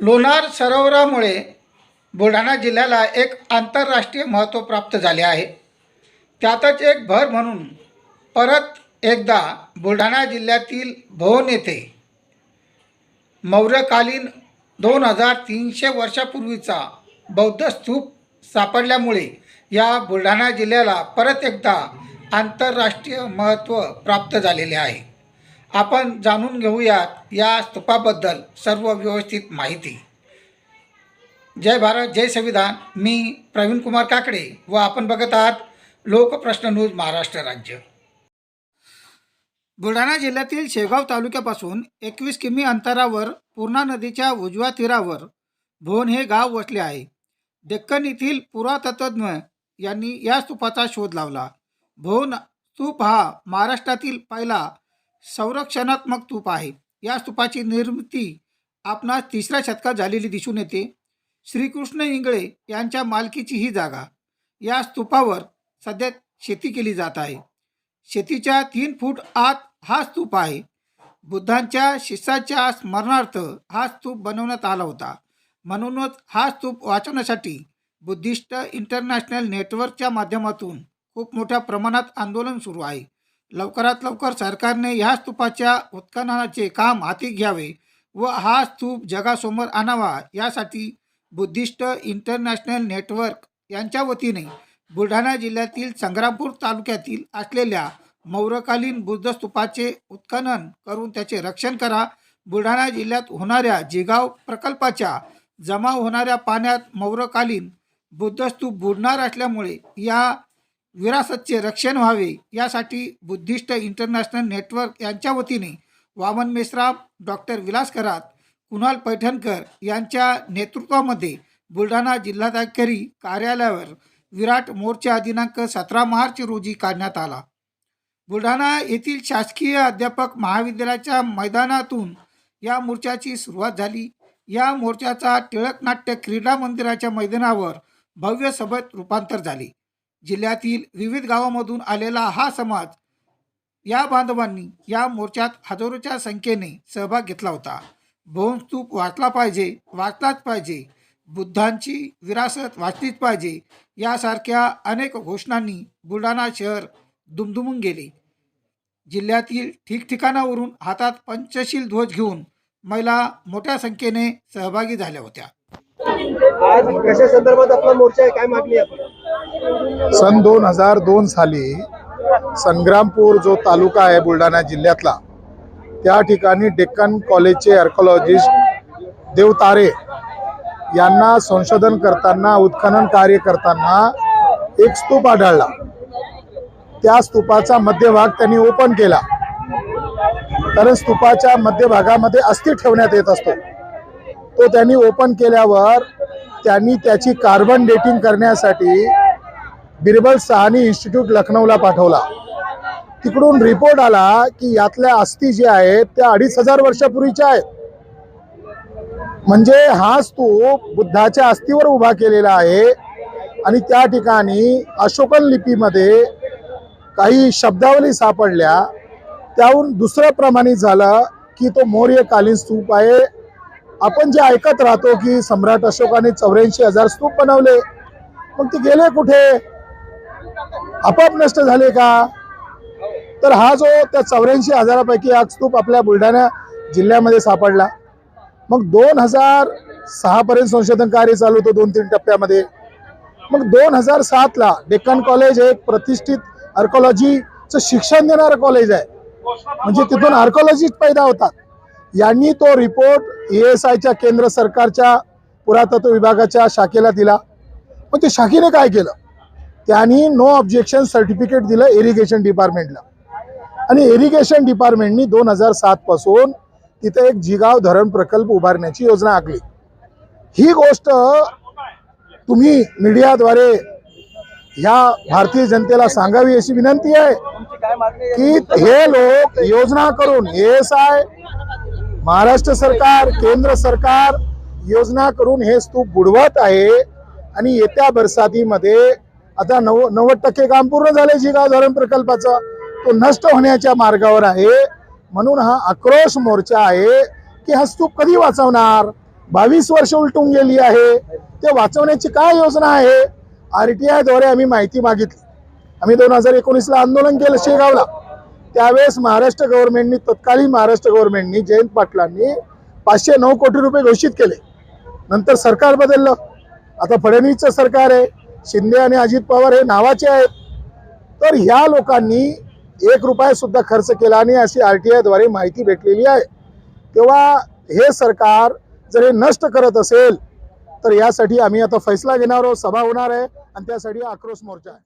लोणार सरोवरामुळे बुलढाणा जिल्ह्याला एक आंतरराष्ट्रीय महत्त्व प्राप्त झाले आहे. त्यातच एक भर म्हणून परत एकदा बुलढाणा जिल्ह्यातील भोन येथे मौर्यकालीन दोन हजार तीनशे वर्षापूर्वीचा बौद्ध स्तूप सापडल्यामुळे या बुलढाणा जिल्ह्याला परत एकदा आंतरराष्ट्रीय महत्त्व प्राप्त झालेले आहे. आपण जाणून घेऊयात या स्तूपाबद्दल सर्व व्यवस्थित माहिती. जय भारत जय संविधान. मी प्रवीण कुमार काकडे व आपण बघत आहात लोकप्रश्न न्यूज महाराष्ट्र राज्य. बुलढाणा जिल्ह्यातील शेगाव तालुक्यापासून एकवीस किमी अंतरावर पूर्णा नदीच्या उजव्या तीरावर भोन हे गाव वसले आहे. डेक्कन येथील पुरातत्वज्ञ यांनी या स्तूपाचा शोध लावला. भोन स्तूप हा महाराष्ट्रातील पहिला संरक्षणात्मक स्तूप आहे. या स्तूपाची निर्मिती आपणास तिसऱ्या शतकात झालेली दिसून येते. श्रीकृष्ण इंगळे यांच्या मालकीची ही जागा. या स्तूपावर सध्या शेती केली जात आहे. शेतीच्या तीन फूट आत हा स्तूप आहे. बुद्धांच्या शिष्याच्या स्मरणार्थ हा स्तूप बनवण्यात आला होता. म्हणूनच हा स्तूप वाचवण्यासाठी बुद्धिस्ट इंटरनॅशनल नेटवर्कच्या माध्यमातून खूप मोठ्या प्रमाणात आंदोलन सुरू आहे. लवकरात लवकर सरकारने ह्या स्तूपाच्या उत्खननाचे काम हाती घ्यावे व हा स्तूप जगासमोर आणावा यासाठी बुद्धिस्ट इंटरनॅशनल नेटवर्क यांच्या वतीने बुलढाणा जिल्ह्यातील संग्रामपूर तालुक्यातील असलेल्या मौर्यकालीन बुद्ध स्तूपाचे उत्खनन करून त्याचे रक्षण करा. बुलढाणा जिल्ह्यात होणाऱ्या जिगाव प्रकल्पाच्या जमा होणाऱ्या पाण्यात मौर्यकालीन बुद्ध स्तूप बुडणार असल्यामुळे या विरासतचे रक्षण व्हावे यासाठी बुद्धिस्ट इंटरनॅशनल नेटवर्क यांच्या वतीने वामन मेश्राम डॉक्टर विलास करात कुणाल पैठणकर यांच्या नेतृत्वामध्ये बुलढाणा जिल्हाधिकारी कार्यालयावर विराट मोर्चा दिनांक सतरा मार्च रोजी काढण्यात आला. बुलढाणा येथील शासकीय अध्यापक महाविद्यालयाच्या मैदानातून या मोर्चाची सुरुवात झाली. या मोर्चाचा टिळक नाट्य क्रीडा मंदिराच्या मैदानावर भव्य सभेत रूपांतर झाले. जिल्ह्यातील विविध गावामधून आलेला हा समाज या बांधवांनी या मोर्चात हजारोच्या संख्येने सहभाग घेतला होता. भोवनस्तूप वाचला पाहिजे वाचलाच पाहिजे. बुद्धांची विरासत वाचलीच पाहिजे. यासारख्या अनेक घोषणांनी बुलढाणा शहर दुमदुमून गेले. जिल्ह्यातील ठिकठिकाणावरून हातात पंचशील ध्वज घेऊन महिला मोठ्या संख्येने सहभागी झाल्या होत्या. आज कशा संदर्भात आपला मोर्चा आहे? काय मागणी आपण सन दोन हजार दोन साली संग्रामपूर जो तालुका आहे बुलढाणा जिल्ह्यातला त्या ठिकाणी डेक्कन कॉलेजचे आर्कोलॉजिस्ट देवतारे यांना संशोधन करताना उत्खनन कार्य करताना एक स्तूप आढळला. त्या स्तूपाचा मध्यभाग त्यांनी ओपन केला. कारण स्तूपाच्या मध्यभागामध्ये अस्थि ठेवण्यात येत असतो. तो त्यांनी ओपन केल्यावर त्यांनी त्याची कार्बन डेटिंग करण्यासाठी बिरबल सहानी इन्स्टिट्यूट लखनौला पाठवला. तिकडून रिपोर्ट आला की यातल्या अस्थी जे आहेत त्या अडीच हजार वर्षापूर्वीच्या आहेत. म्हणजे हा स्तूप बुद्धाच्या अस्थीवर उभा केलेला आहे आणि त्या ठिकाणी अशोकन लिपीमध्ये काही शब्दावली सापडल्या. त्याहून दुसरं प्रमाणित झालं की तो मौर्यकालीन स्तूप आहे. आपण जे ऐकत राहतो की सम्राट अशोकाने चौऱ्याऐंशी हजार स्तूप बनवले मग ते गेले कुठे? आपोआप नष्ट झाले का? तर हा जो त्या चौऱ्याऐंशी हजारापैकी हा स्तूप आपल्या बुलढाणा जिल्ह्यामध्ये सापडला. मग दोन हजार सहा पर्यंत संशोधन कार्य चालू होतं दोन तीन टप्प्यामध्ये. मग दोन हजार सातला डेक्कन कॉलेज हे एक प्रतिष्ठित आर्कोलॉजीचं शिक्षण देणारं कॉलेज आहे. म्हणजे तिथून आर्कोलॉजिस्ट पैदा होतात. यांनी तो रिपोर्ट ए एस आयच्या केंद्र सरकारच्या पुरातत्व विभागाच्या शाखेला दिला. मग ते शाखेने काय केलं? त्यांनी नो ऑब्जेक्शन सर्टिफिकेट दिलं इरिगेशन डिपार्टमेंटला आणि इरिगेशन डिपार्टमेंटनी दोन हजार सात पासून तिथे एक जिगाव धरण प्रकल्प उभारण्याची योजना आखली. ही गोष्ट तुम्ही मीडियाद्वारे ह्या भारतीय जनतेला सांगावी अशी विनंती आहे? की हे लोक योजना करून एस आय महाराष्ट्र सरकार केंद्र सरकार योजना करून हे स्तूप बुडवत आहे आणि येत्या बरसातीमध्ये आता नव नव्वद टक्के काम पूर्ण झाले जिगाव धरण प्रकल्पाचं. तो नष्ट होण्याच्या मार्गावर आहे. म्हणून हा आक्रोश मोर्चा आहे की हा स्तूप कधी वाचवणार? बावीस वर्ष उलटून गेली आहे. ते वाचवण्याची काय योजना आहे? आर टी आयद्वारे आम्ही माहिती मागितली. आम्ही दोन हजार एकोणीसला आंदोलन केलं शेगावला. त्यावेळेस महाराष्ट्र गव्हर्नमेंटनी तत्कालीन महाराष्ट्र गव्हर्नमेंटनी जयंत पाटलांनी पाचशे नऊ कोटी रुपये घोषित केले. नंतर सरकार बदललं. आता फडणवीसचं सरकार आहे शिंदे आणि अजित पवार हे नावाचे आहेत. तर ह्या लोकांनी एक रुपया सुद्धा खर्च केला नाही अशी आर टी आयद्वारे माहिती भेटलेली आहे. तेव्हा हे सरकार जर हे नष्ट करत असेल तर यासाठी आम्ही आता फैसला घेणार आहोत. सभा होणार आहे आणि त्यासाठी आक्रोश मोर्चा आहे.